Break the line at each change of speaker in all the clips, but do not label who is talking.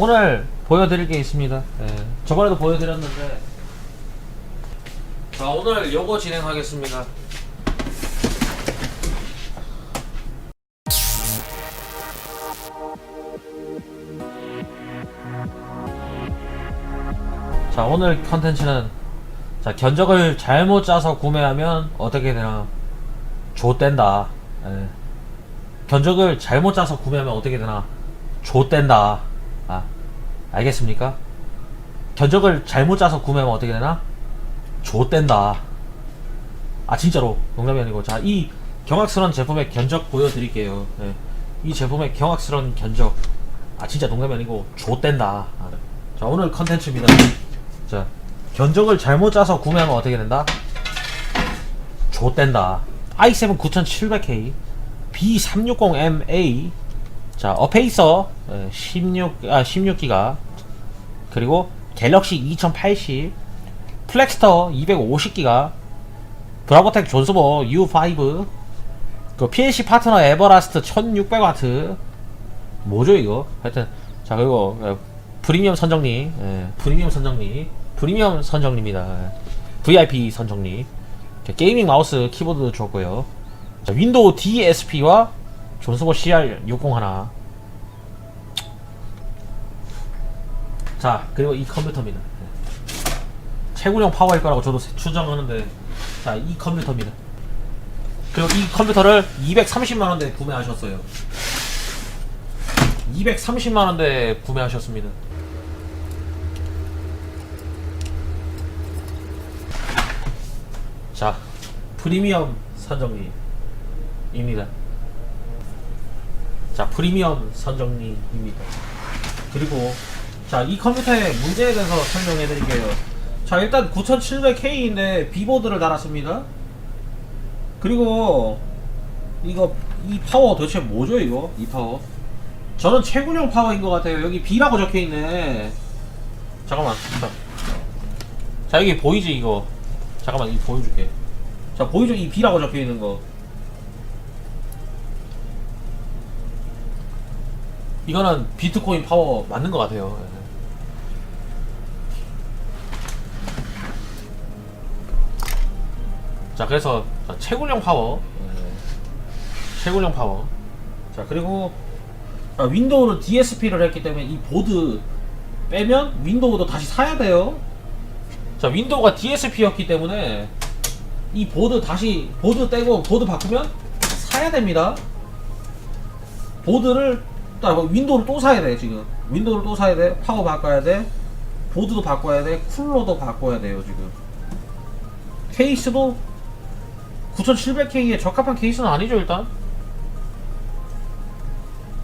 오늘 보여드릴 게 있습니다. 예, 저번에도 보여드렸는데 자 오늘 요거 진행하겠습니다. 자 오늘 컨텐츠는 자 견적을 잘못 짜서 구매하면 어떻게 되나 좆된다 예. 견적을 잘못 짜서 구매하면 어떻게 되나 좆된다 아 알겠습니까? 견적을 잘못 짜서 구매하면 어떻게 되나? 좆된다. 아 진짜로 농담이 아니고. 자 이 경악스러운 제품의 견적 보여드릴게요. 예. 이 제품의 경악스러운 견적. 아 진짜 농담이 아니고 좆된다. 아, 자 오늘 컨텐츠입니다. 자 견적을 잘못 짜서 구매하면 어떻게 된다? 좆된다. i7 9700K B360MA 자 어페이서 16, 아 16기가 그리고 갤럭시 2080 플렉스터 250기가 브라보텍 존스버 U5 그 PLC 파트너 에버라스트 1600W 뭐죠 이거? 하여튼 자 그리고 어, 프리미엄 선정리 예, 프리미엄 선정리 프리미엄 선정리입니다. 예. VIP 선정리. 자, 게이밍 마우스 키보드 줬고요. 자, 윈도우 DSP와 존스버 CR601 자 그리고 이 컴퓨터입니다. 예. 최고령 파워일 거라고 저도 추정하는데 자 이 컴퓨터입니다. 그리고 이 컴퓨터를 230만원대 구매하셨어요. 230만원대 구매하셨습니다. 자 프리미엄 선정리입니다 자 프리미엄 선정리입니다. 그리고 자 이 컴퓨터의 문제에 대해서 설명해 드릴게요. 자 일단 9700K인데 비보드를 달았습니다. 그리고 이거 이 파워 도대체 뭐죠 이거? 이 파워? 저는 최군용 파워인 것 같아요. 여기 B라고 적혀있네. 잠깐만 자, 자 여기 보이지 이거? 잠깐만 이거 보여줄게. 자 보이죠? 이 B라고 적혀있는 거 이거는 비트코인 파워 맞는 것 같아요. 예. 자 그래서 자, 최군용 파워. 예. 최군용 파워. 자 그리고 자, 윈도우는 DSP를 했기 때문에 이 보드 빼면 윈도우도 다시 사야 돼요. 자 윈도우가 DSP였기 때문에 이 보드 다시 보드 떼고 보드 바꾸면 사야 됩니다. 보드를 아, 뭐 윈도우를 또 사야 돼 지금. 윈도우를 또 사야 돼 파워 바꿔야 돼 보드도 바꿔야 돼 쿨러도 바꿔야 돼요 지금. 케이스도 9700K에 적합한 케이스는 아니죠 일단.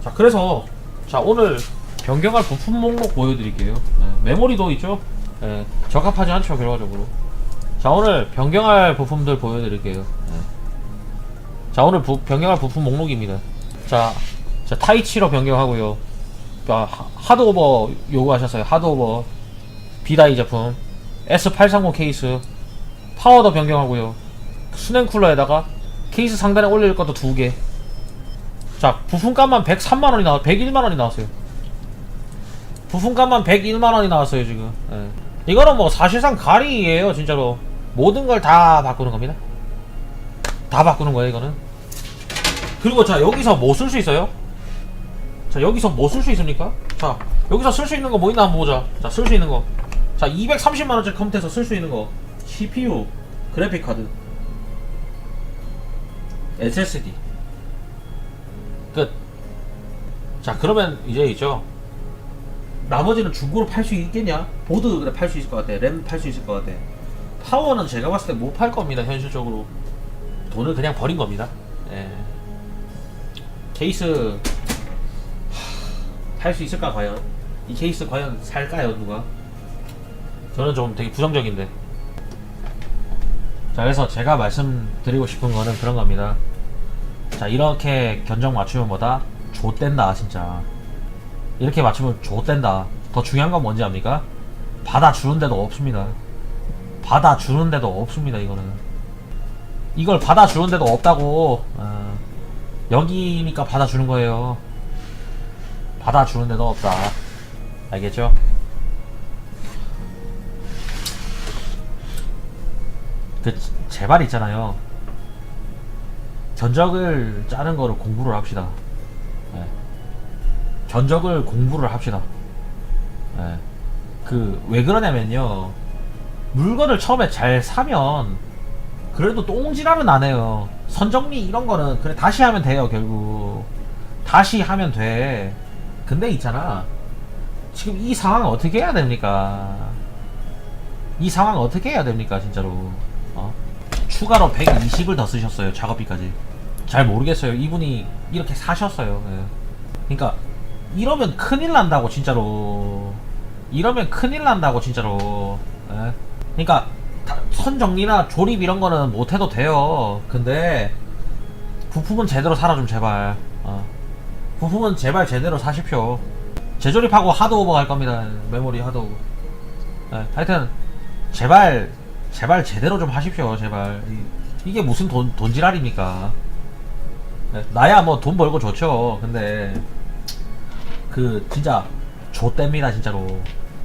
자 그래서 자 오늘 변경할 부품 목록 보여드릴게요. 네, 메모리도 있죠? 네, 적합하지 않죠 결과적으로. 자 오늘 변경할 부품들 보여드릴게요. 네. 자 오늘 부, 변경할 부품 목록입니다. 자, 자 타이치로 변경하고요 자, 하- 하드오버 요구하셨어요 하드오버 비다이 제품 S830 케이스 파워도 변경하고요 수냉 쿨러에다가 케이스 상단에 올릴 것도 두 개. 자, 부품값만 103만 원이 나와, 101만 원이 나왔어요. 부품값만 101만 원이 나왔어요 지금. 예. 이거는 뭐 사실상 가리예요 진짜로. 모든 걸 다 바꾸는 겁니다. 다 바꾸는 거예요 이거는. 그리고 자 여기서 뭐 쓸 수 있어요? 자 여기서 뭐 쓸 수 있습니까? 자 여기서 쓸 수 있는 거 뭐 있나 한번 보자. 자 쓸 수 있는 거. 자 230만 원짜리 컴퓨터에서 쓸 수 있는 거. CPU, 그래픽 카드. SSD 끝. 자 그러면 이제 있죠. 나머지는 중고로 팔 수 있겠냐? 보드 그래 팔 수 있을 것 같아. 램 팔 수 있을 것 같아. 파워는 제가 봤을 때 못 팔 겁니다. 현실적으로 돈을 그냥 버린 겁니다. 예. 케이스 팔수 있을까 과연? 이 케이스 과연 살까요 누가? 저는 좀 되게 부정적인데. 자 그래서 제가 말씀드리고 싶은 거는 그런 겁니다 자 이렇게 견적 맞추면 뭐다? 좆된다 진짜 이렇게 맞추면 좆된다 더 중요한 건 뭔지 압니까? 받아주는 데도 없습니다 받아주는 데도 없습니다 이거는 이걸 받아주는 데도 없다고 어, 여기니까 받아주는 거예요 받아주는 데도 없다 알겠죠? 그 제발 있잖아요. 견적을 짜는 거를 공부를 합시다. 예. 견적을 공부를 합시다. 예. 그왜 그러냐면요. 물건을 처음에 잘 사면 그래도 똥질하면 안 해요. 선정리 이런 거는 그래 다시 하면 돼요 결국. 다시 하면 돼. 근데 있잖아. 지금 이 상황 어떻게 해야 됩니까? 이 상황 어떻게 해야 됩니까 진짜로? 어? 추가로 120을 더 쓰셨어요 작업비까지. 잘 모르겠어요. 이분이 이렇게 사셨어요. 예. 그러니까 이러면 큰일 난다고 진짜로. 이러면 큰일 난다고 진짜로. 예. 그러니까 다- 선 정리나 조립 이런 거는 못 해도 돼요. 근데 부품은 제대로 사라 좀 제발. 어. 부품은 제발 제대로 사십시오. 재조립하고 하드 오버 갈 겁니다. 메모리 하드 오버. 예, 하여튼 제발 제발 제대로 좀 하십시오. 제발 이, 게 무슨 돈 돈지랄입니까? 예, 나야 뭐 돈 벌고 좋죠. 근데 그 진짜 좆됩니다 진짜로.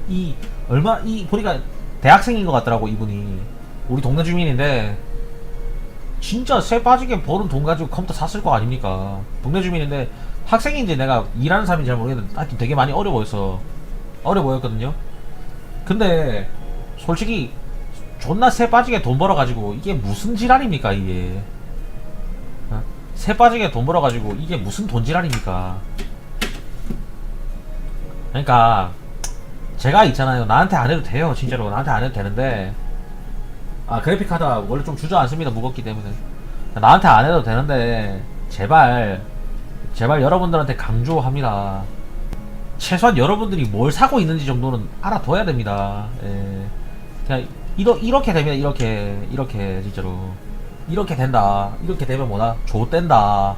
이 얼마 이 보니까 대학생인 것 같더라고 이분이 우리 동네 주민인데 진짜 쇠 빠지게 버는 돈 가지고 컴퓨터 샀을 거 아닙니까? 동네 주민인데 학생인지 내가 일하는 사람인지 잘 모르겠는데 하여튼 되게 많이 어려 보였어. 어려 보였거든요. 근데 솔직히 존나 쇠 빠지게 돈 벌어가지고 이게 무슨 지랄입니까 이게? 어? 쇠 빠지게 돈 벌어가지고 이게 무슨 돈 지랄입니까? 그러니까 제가 있잖아요. 나한테 안 해도 돼요. 진짜로 나한테 안 해도 되는데 아 그래픽 카드 원래 좀 주저앉습니다. 무겁기 때문에 나한테 안 해도 되는데 제발 제발 여러분들한테 강조합니다. 최소한 여러분들이 뭘 사고 있는지 정도는 알아둬야 됩니다. 예. 그냥 이러, 이렇게 됩니다. 이렇게 이렇게 진짜로 이렇게 된다. 이렇게 되면 뭐다? 좆된다.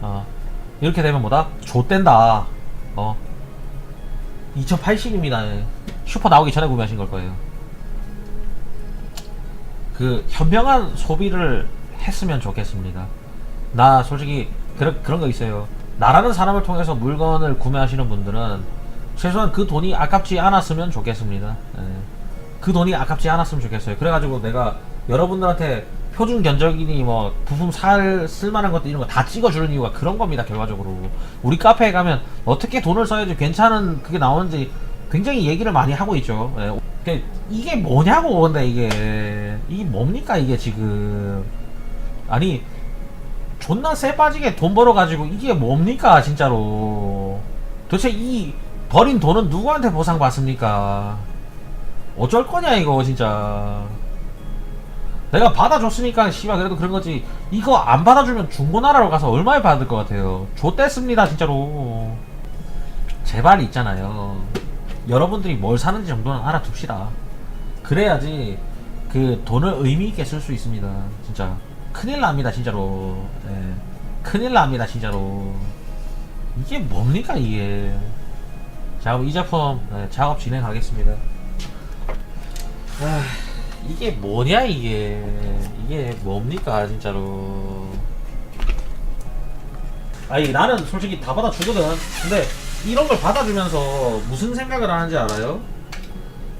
어. 이렇게 되면 뭐다? 좆된다. 어. 2080입니다. 슈퍼 나오기 전에 구매하신 걸 거예요. 그 현명한 소비를 했으면 좋겠습니다. 나 솔직히 그런 그런 거 있어요. 나라는 사람을 통해서 물건을 구매하시는 분들은 최소한 그 돈이 아깝지 않았으면 좋겠습니다. 예. 그 돈이 아깝지 않았으면 좋겠어요. 그래가지고 내가 여러분들한테 표준 견적이니 뭐 부품 살 쓸만한 것들 이런 거 다 찍어주는 이유가 그런 겁니다. 결과적으로 우리 카페에 가면 어떻게 돈을 써야지 괜찮은 그게 나오는지 굉장히 얘기를 많이 하고 있죠. 예. 그 이게 뭐냐고 근데 이게 이게 뭡니까 이게 지금 아니 존나 쎄 빠지게 돈 벌어가지고 이게 뭡니까 진짜로? 도대체 이 버린 돈은 누구한테 보상받습니까? 어쩔 거냐 이거 진짜. 내가 받아줬으니까 씨발 그래도 그런 거지. 이거 안 받아주면 중고나라로 가서 얼마에 받을 것 같아요? 좆됐습니다 진짜로. 제발 있잖아요. 여러분들이 뭘 사는지 정도는 알아둡시다. 그래야지 그 돈을 의미 있게 쓸 수 있습니다 진짜 큰일 납니다 진짜로. 예. 큰일 납니다 진짜로. 이게 뭡니까 이게? 자 그럼 이 작품 예, 작업 진행하겠습니다. 아, 이게 뭐냐 이게? 이게 뭡니까 진짜로. 아니 나는 솔직히 다 받아주거든. 근데 이런 걸 받아주면서 무슨 생각을 하는지 알아요?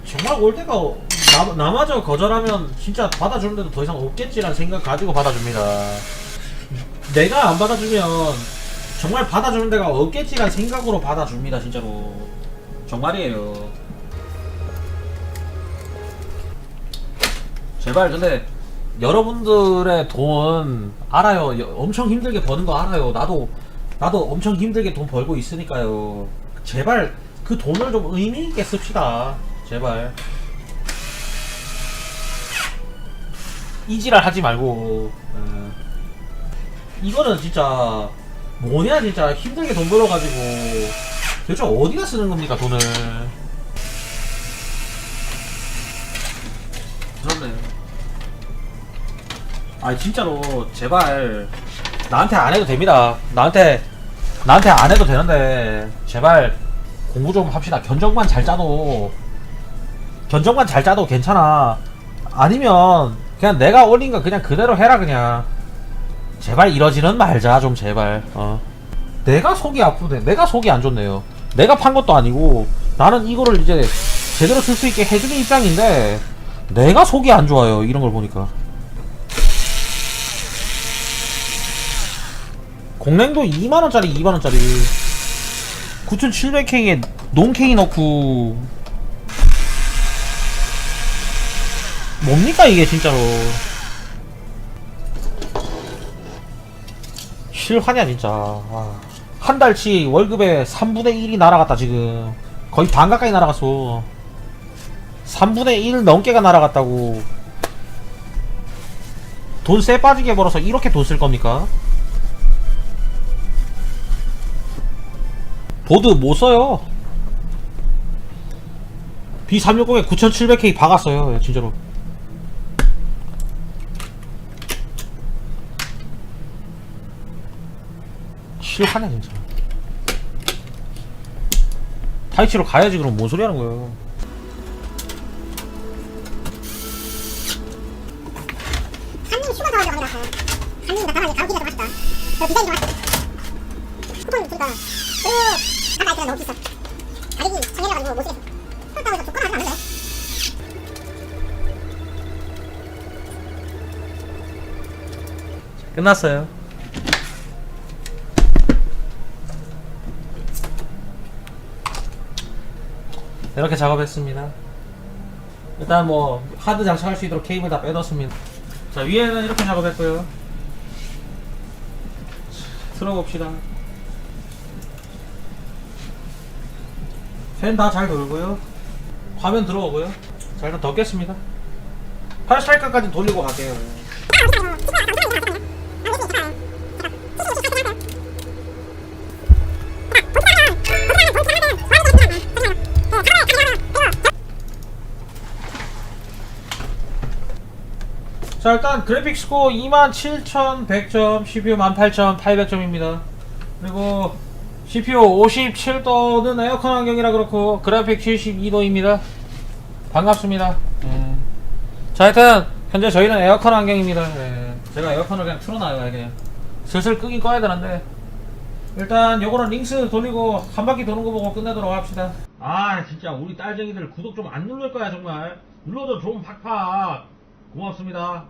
정말 올 때가 나, 나마저 거절하면 진짜 받아주는 데도 더 이상 없겠지라는 생각 가지고 받아줍니다 내가 안 받아주면 정말 받아주는 데가 없겠지라는 생각으로 받아줍니다 진짜로 정말이에요 제발 근데 여러분들의 돈 알아요. 여- 엄청 힘들게 버는 거 알아요. 나도 나도 엄청 힘들게 돈 벌고 있으니까요. 제발 그 돈을 좀 의미 있게 씁시다. 제발. 이지랄 하지 말고. 예. 이거는 진짜 뭐냐 진짜 힘들게 돈 벌어가지고 도대체 어디다 쓰는 겁니까 돈을? 그렇네. 아 진짜로 제발 나한테 안 해도 됩니다. 나한테 나한테 안 해도 되는데 제발 공부 좀 합시다. 견적만 잘 짜도 견적만 잘 짜도 괜찮아. 아니면 그냥 내가 올린 거 그냥 그대로 해라 그냥. 제발 이러지는 말자 좀 제발. 어. 내가 속이 아프네. 내가 속이 안 좋네요. 내가 판 것도 아니고 나는 이거를 이제 제대로 쓸 수 있게 해주는 입장인데 내가 속이 안 좋아요 이런 걸 보니까 공랭도 2만원짜리 2만원짜리 9700K에 논K 넣고 뭡니까 이게 진짜로? 실화냐 진짜. 아. 한 달치 월급의 3분의 1이 날아갔다 지금. 거의 반 가까이 날아갔어. 3분의 1 넘게가 날아갔다고. 돈 쎄 빠지게 벌어서 이렇게 돈 쓸 겁니까? 보드 못 써요. B360에 9700K 박았어요 예, 진짜로 실화네 진짜. 타이치로 가야지 그럼 뭔 소리 하는 거예요?
한님 휴가 나와서 가느라 한님 나가면 가고 기다려 맛있다. 저 디자인 좀 맛있다. 쿠폰 주니까 으 아까 있잖아 너무 비싸. 가격이 작년해가지고 못 쓰겠어 그렇다고 해서 조건 하진 않는데.
끝났어요 이렇게 작업했습니다. 일단 뭐 하드 장착할 수 있도록 케이블 다 빼뒀습니다. 자 위에는 이렇게 작업했고요. 틀어봅시다. 팬 다 잘 돌고요. 화면 들어오고요. 자 일단 덮겠습니다. 88까지 돌리고 갈게요 자 일단 그래픽 스코어 27,100점 CPU 18,800점입니다. 그리고 CPU 57도는 에어컨 환경이라 그렇고 그래픽 72도입니다. 반갑습니다. 예. 자 하여튼 현재 저희는 에어컨 환경입니다. 예. 제가 에어컨을 그냥 틀어놔요 그냥 슬슬 끄긴 꺼야 되는데. 일단 요거는 링스 돌리고 한 바퀴 도는 거 보고 끝내도록 합시다. 아 진짜 우리 딸쟁이들 구독 좀안 누를 거야 정말. 눌러줘 좀 팍팍 고맙습니다